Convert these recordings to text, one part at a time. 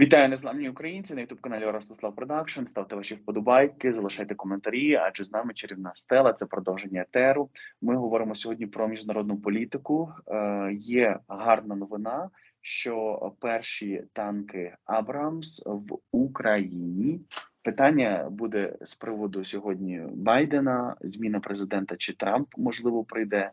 Вітаю незламні українці на ютуб каналі Ростислав Продакшн. Ставте ваші вподобайки, залишайте коментарі. Адже з нами чарівна стела. Це продовження етеру. Ми говоримо сьогодні про міжнародну політику. Е, є гарна новина, що перші танки Абрамс в Україні. Питання буде з приводу сьогодні Байдена, зміна президента чи Трамп можливо прийде.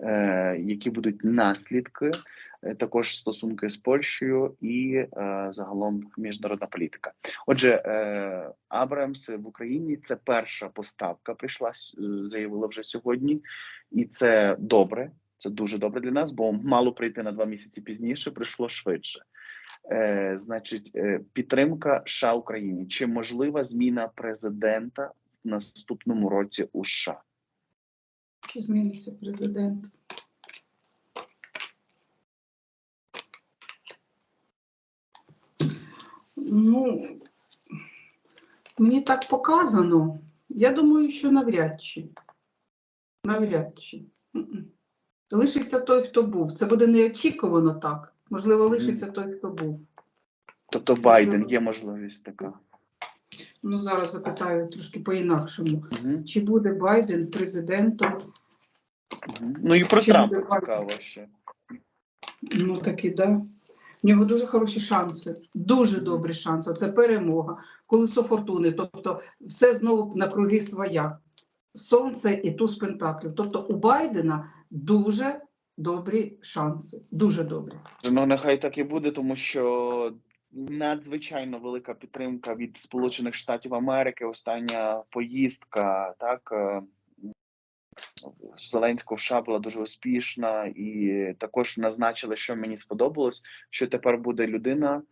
Е, які будуть наслідки, також стосунки з Польщею і е, загалом міжнародна політика. Отже, е, Абрамс в Україні це перша поставка. Прийшла е, заявила вже сьогодні, і це добре. Це дуже добре для нас, бо мало прийти на два місяці пізніше, прийшло швидше. Е, значить, е, підтримка США Україні. Чи можлива зміна президента в наступному році у США? Чи зміниться президент? Ну, мені так показано. Я думаю, що навряд чи. Навряд чи. Лишиться той, хто був. Це буде неочікувано так. Можливо, лишиться той, хто був. Тобто Байден є можливість така. Ну, зараз запитаю трошки по-інакшому. Угу. Чи буде Байден президентом? Угу. Ну і про Чи Трампа буде цікаво ще. Ну таки, да. В нього дуже хороші шанси, дуже добрі шанси. Це перемога, колесо фортуни. Тобто, все знову на круги своя. Сонце і туз пентаклів. Тобто у Байдена дуже добрі шанси. Дуже добрі. Ну нехай так і буде, тому що надзвичайно велика підтримка від Сполучених Штатів Америки. Остання поїздка, так е, Зеленського в США була дуже успішна, і також назначили, що мені сподобалось, що тепер буде людина,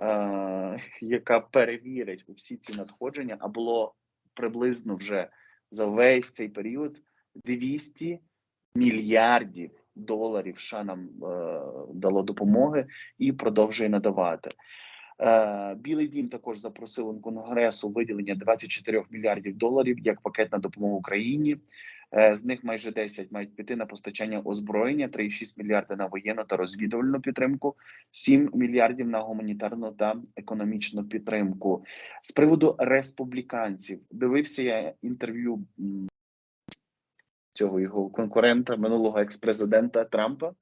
е, яка перевірить всі ці надходження, а було приблизно вже за весь цей період 200 мільярдів доларів США нам е, дало допомоги і продовжує надавати. Е, Білий дім також запросив Конгресу виділення 24 мільярдів доларів як пакет на допомогу Україні. Е, З них майже 10 мають піти на постачання озброєння, 3,6 мільярди на воєнну та розвідувальну підтримку, 7 мільярдів на гуманітарну та економічну підтримку. З приводу республіканців дивився я інтерв'ю цього його конкурента, минулого екс-президента Трампа.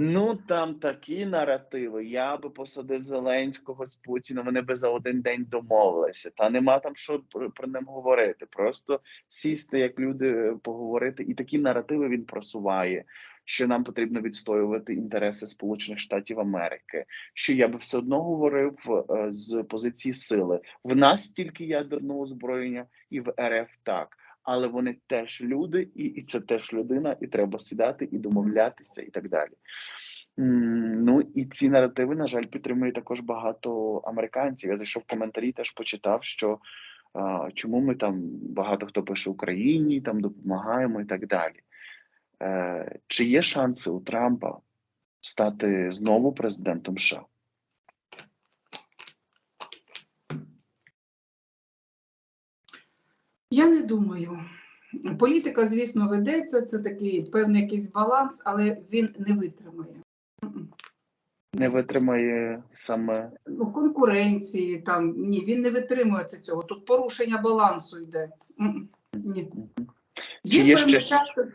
Ну там такі наративи. Я би посадив Зеленського з Путіном. Вони би за один день домовилися. Та нема там що про, про ним говорити. Просто сісти, як люди, е, поговорити. І такі наративи він просуває. Що нам потрібно відстоювати інтереси Сполучених Штатів Америки, що я би все одно говорив е, з позиції сили. В нас стільки ядерного озброєння, і в РФ так але вони теж люди, і, і це теж людина, і треба сідати і домовлятися, і так далі. Ну і ці наративи, на жаль, підтримує також багато американців. Я зайшов в коментарі, теж почитав, що а, чому ми там багато хто пише Україні, там допомагаємо і так далі. Е, чи є шанси у Трампа стати знову президентом США? Я не думаю. Політика, звісно, ведеться. Це такий певний якийсь баланс, але він не витримає. Не витримає саме ну, конкуренції, там ні, він не витримується цього. Тут порушення балансу йде. Ні. Чи Є, є певна ще- частка,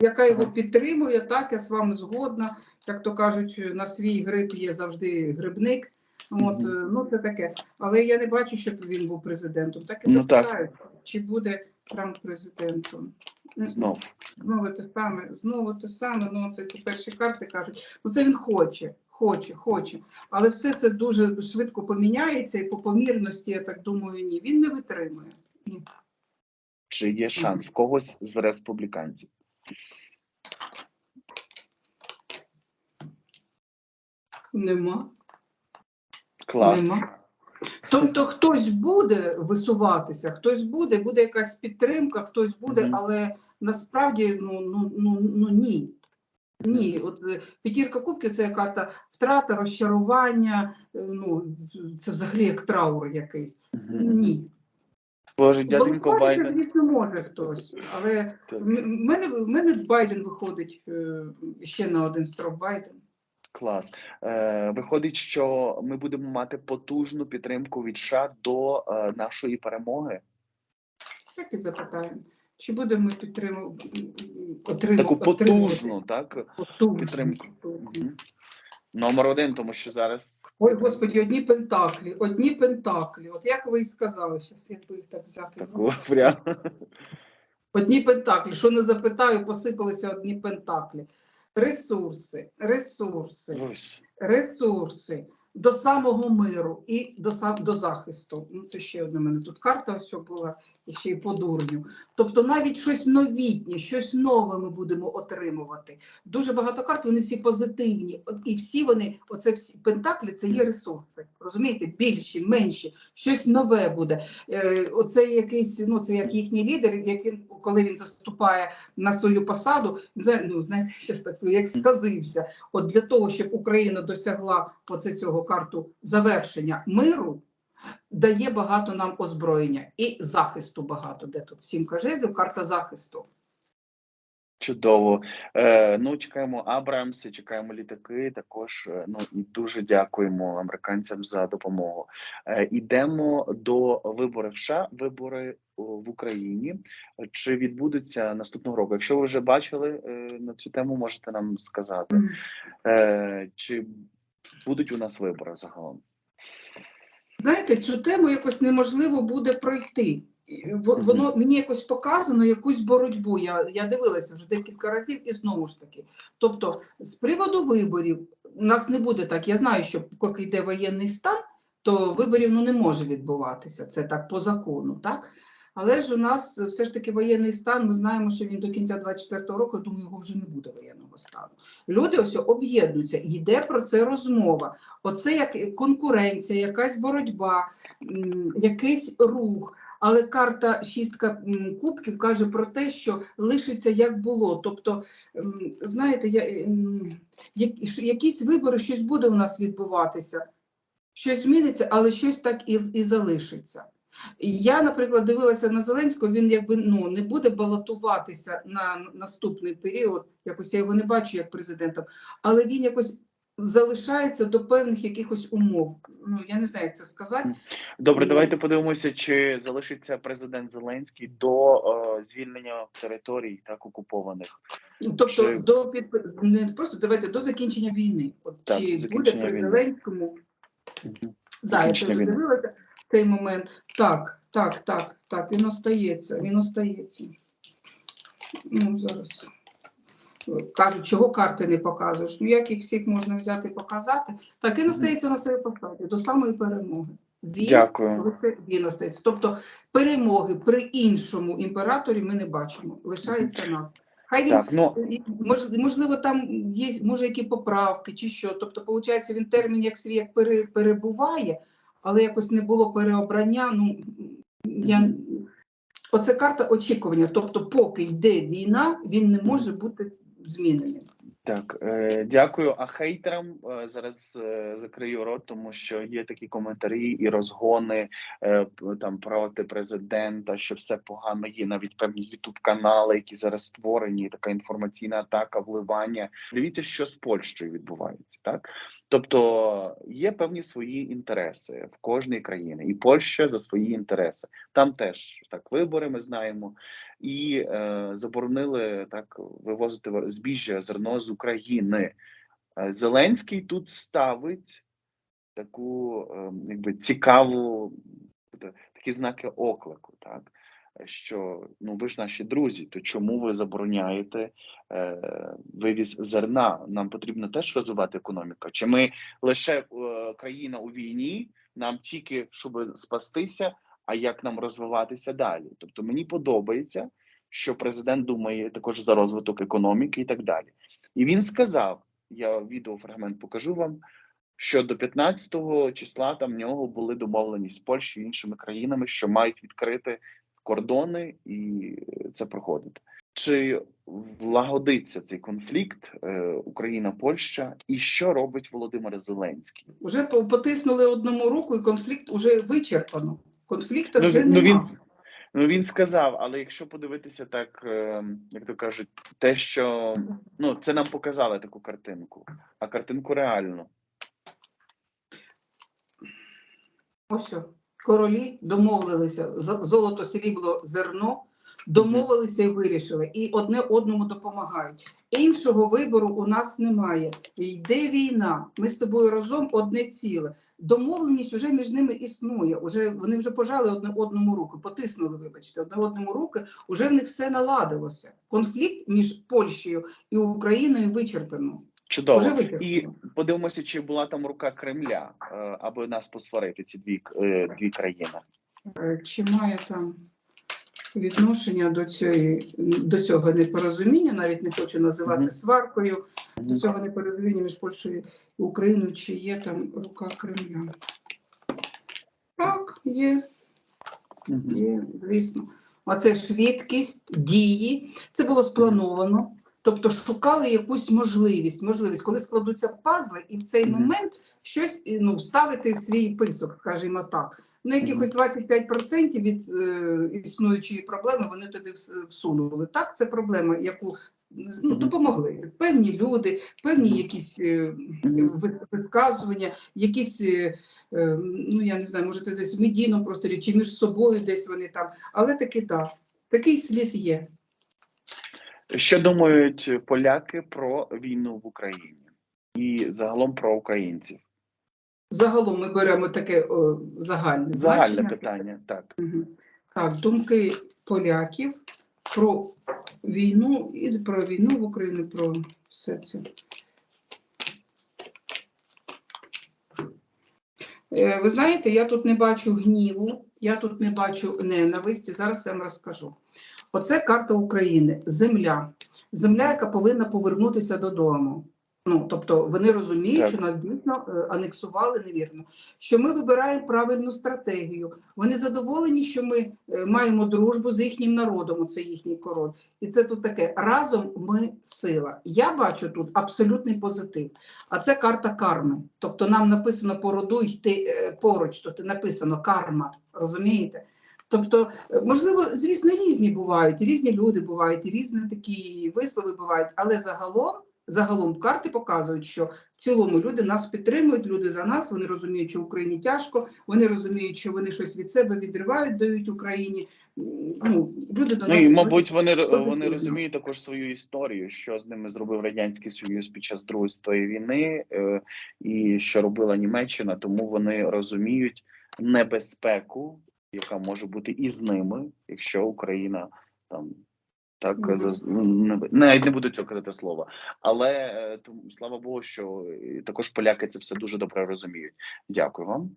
яка його підтримує, так, я з вами згодна. Як то кажуть, на свій гриб є завжди грибник. От, Мгм. е, ну це таке. Але я не бачу, щоб він був президентом. Так і Ну, так. Чи буде Трамп президентом. М-м. Знову те саме, знову те саме. Ну, це ці перші карти кажуть. Ну, це він хоче, хоче, хоче. Але все це дуже швидко поміняється, і по помірності, я так думаю, ні. Він не витримує. Ні. Чи є шанс в когось з республіканців? Нема. Клас. Нема. Тобто хтось буде висуватися, хтось буде, буде якась підтримка, хтось буде, але насправді ну, ну, ну, ну ні. Ні, от е, п'ятірка кубків це карта втрата, розчарування, е, ну це взагалі як траур якийсь. Ні. Боже, дяденько Байден. звісно, може хтось, але в мене, в мене Байден виходить е, ще на один строк Байден. Клас. Е, виходить, що ми будемо мати потужну підтримку від США до е, нашої перемоги. Так і запитаємо. Чи будемо підтримувати Таку потужну, так? потужну підтримку. Номер один, тому що зараз Ой, господі, одні пентаклі, одні пентаклі. От як ви і сказали, зараз якби їх так взяти. таку прям. Одні пентаклі. Що не запитаю, посипалися одні пентаклі. Ресурси, ресурси, Ось. ресурси до самого миру і до, до захисту. Ну, це ще одна мене тут карта ось була, і ще й по дурню. Тобто навіть щось новітнє, щось нове ми будемо отримувати. Дуже багато карт, вони всі позитивні. І всі вони, оце всі пентаклі, це є ресурси. Розумієте, більші, менші, щось нове буде. Е, Оце якийсь, ну це як їхній лідер, як він, коли він заступає на свою посаду, ну знаєте, щас так як сказився. От для того, щоб Україна досягла оце цього карту завершення миру, дає багато нам озброєння і захисту багато. Де тут сімка жезлів, карта захисту. Чудово. Е, ну, чекаємо Абрамси, чекаємо літаки. Також е, ну і дуже дякуємо американцям за допомогу. Е, ідемо до виборів США, вибори в Україні. Чи відбудуться наступного року? Якщо ви вже бачили е, на цю тему, можете нам сказати, е, чи будуть у нас вибори загалом? Знаєте, цю тему якось неможливо буде пройти. Воно мені якось показано якусь боротьбу. Я, я дивилася вже декілька разів і знову ж таки. Тобто, з приводу виборів у нас не буде так. Я знаю, що поки йде воєнний стан, то виборів ну, не може відбуватися. Це так по закону, так? Але ж у нас все ж таки воєнний стан. Ми знаємо, що він до кінця 24-го року, я думаю, його вже не буде воєнного стану. Люди ось об'єднуються, йде про це розмова. Оце як конкуренція, якась боротьба, якийсь рух. Але карта шістка кубків каже про те, що лишиться як було. Тобто, знаєте, я, якісь вибори, щось буде у нас відбуватися, щось зміниться, але щось так і, і залишиться. Я, наприклад, дивилася на Зеленського, він якби ну не буде балотуватися на наступний період. Якось я його не бачу як президентом, але він якось залишається до певних якихось умов. Ну я не знаю, як це сказати. Добре, давайте подивимося, чи залишиться президент Зеленський до е, звільнення територій так окупованих. Ну, Тобто Чи- до під не просто давайте до закінчення війни. От Так, чи буде закінчення при війни. Зеленському? Мгм. Да, я теж війни. дивилася цей момент. Так, так, так, так, він остається, він остається. Ну, зараз. Кажуть, чого карти не показуєш? Ну, як їх всіх можна взяти і показати? Так, він остається на своїй посаді до самої перемоги. Він, Дякую. він остається. Тобто перемоги при іншому імператорі ми не бачимо. Лишається нас. Хай він Так, ну мож- можливо, там є може які поправки чи що. Тобто, виходить, він термін як свій як перебуває, але якось не було переобрання. Ну я оце карта очікування. Тобто, поки йде війна, він не може бути зміненим. Так, е, дякую. А хейтерам е, зараз е, закрию рот, тому що є такі коментарі і розгони е, там проти президента, що все погано. Є навіть певні ютуб канали, які зараз створені. Така інформаційна атака, вливання. Дивіться, що з Польщею відбувається, так. Тобто є певні свої інтереси в кожній країні, і Польща за свої інтереси. Там теж так вибори, ми знаємо, і е, заборонили так вивозити збіжжя зерно з України. Е, Зеленський тут ставить таку е, якби цікаву такі знаки оклику, так що ну ви ж наші друзі, то чому ви забороняєте е, вивіз зерна? Нам потрібно теж розвивати економіку. Чи ми лише е, країна у війні, нам тільки щоб спастися, а як нам розвиватися далі? Тобто мені подобається, що президент думає також за розвиток економіки і так далі. І він сказав: я відеофрагмент покажу вам. Що до 15-го числа там в нього були домовленість з Польщею і іншими країнами, що мають відкрити кордони і це проходити. Чи влагодиться цей конфлікт е, Україна-Польща, і що робить Володимир Зеленський? Уже потиснули одному руку, і конфлікт уже вичерпано. Конфлікту Ну, вже ну, нема. він Ну він сказав, але якщо подивитися так, е, як то кажуть, те, що ну це нам показали таку картинку, а картинку реальну. Ось що. Королі домовилися золото, срібло, зерно, домовилися і вирішили, і одне одному допомагають. Іншого вибору у нас немає. Йде війна. Ми з тобою разом одне ціле. Домовленість вже між ними існує. Уже вони вже пожали одне одному руку, потиснули, вибачте, одне одному руки. Уже в них все наладилося. Конфлікт між Польщею і Україною вичерпано. Чудово. І подивимося, чи була там рука Кремля, е, аби нас посварити, ці дві, е, дві країни. Е, Чи має там відношення до цієї до цього непорозуміння, навіть не хочу називати Мгм. сваркою, до цього непорозуміння між Польщею і Україною, чи є там рука Кремля? Так, є, Мгм. є, звісно. Оце швидкість дії. Це було сплановано. Тобто шукали якусь можливість, можливість, коли складуться пазли, і в цей момент щось ну, вставити свій писок, скажімо так. Ну, якихось 25% від е, існуючої проблеми вони туди всунули. Так, це проблема, яку ну, допомогли певні люди, певні якісь е, висказування, якісь, е, е, ну я не знаю, може, це десь в медійному просторі чи між собою десь вони там. Але таки так, такий слід є. Що думають поляки про війну в Україні і загалом про українців? Загалом ми беремо таке о, загальне Загальне питання, так. Мгм. Так, думки поляків про війну і про війну в Україні, про все це. Е, Ви знаєте, я тут не бачу гніву, я тут не бачу ненависті. Зараз я вам розкажу. Оце карта України, земля. Земля, яка повинна повернутися додому. Ну, тобто вони розуміють, Так. що нас дійсно е, анексували невірно. Що ми вибираємо правильну стратегію. Вони задоволені, що ми е, маємо дружбу з їхнім народом. Це їхній король. І це тут таке разом ми сила. Я бачу тут абсолютний позитив. А це карта карми. Тобто нам написано породуй йти е, поруч, тут написано карма. Розумієте? Тобто, е, можливо, звісно, різні бувають, різні люди бувають, різні такі вислови бувають, але загалом. Загалом карти показують, що в цілому люди нас підтримують, люди за нас. Вони розуміють, що Україні тяжко. Вони розуміють, що вони щось від себе відривають, дають Україні. Ну люди до Ну нас і, мабуть, вони, вони розуміють також свою історію, що з ними зробив Радянський Союз під час Другої світової війни, е, і що робила Німеччина, тому вони розуміють небезпеку, яка може бути і з ними, якщо Україна там. Так, навіть не буду цього казати слова. Але е, тому, слава Богу, що е, також поляки це все дуже добре розуміють. Дякую вам.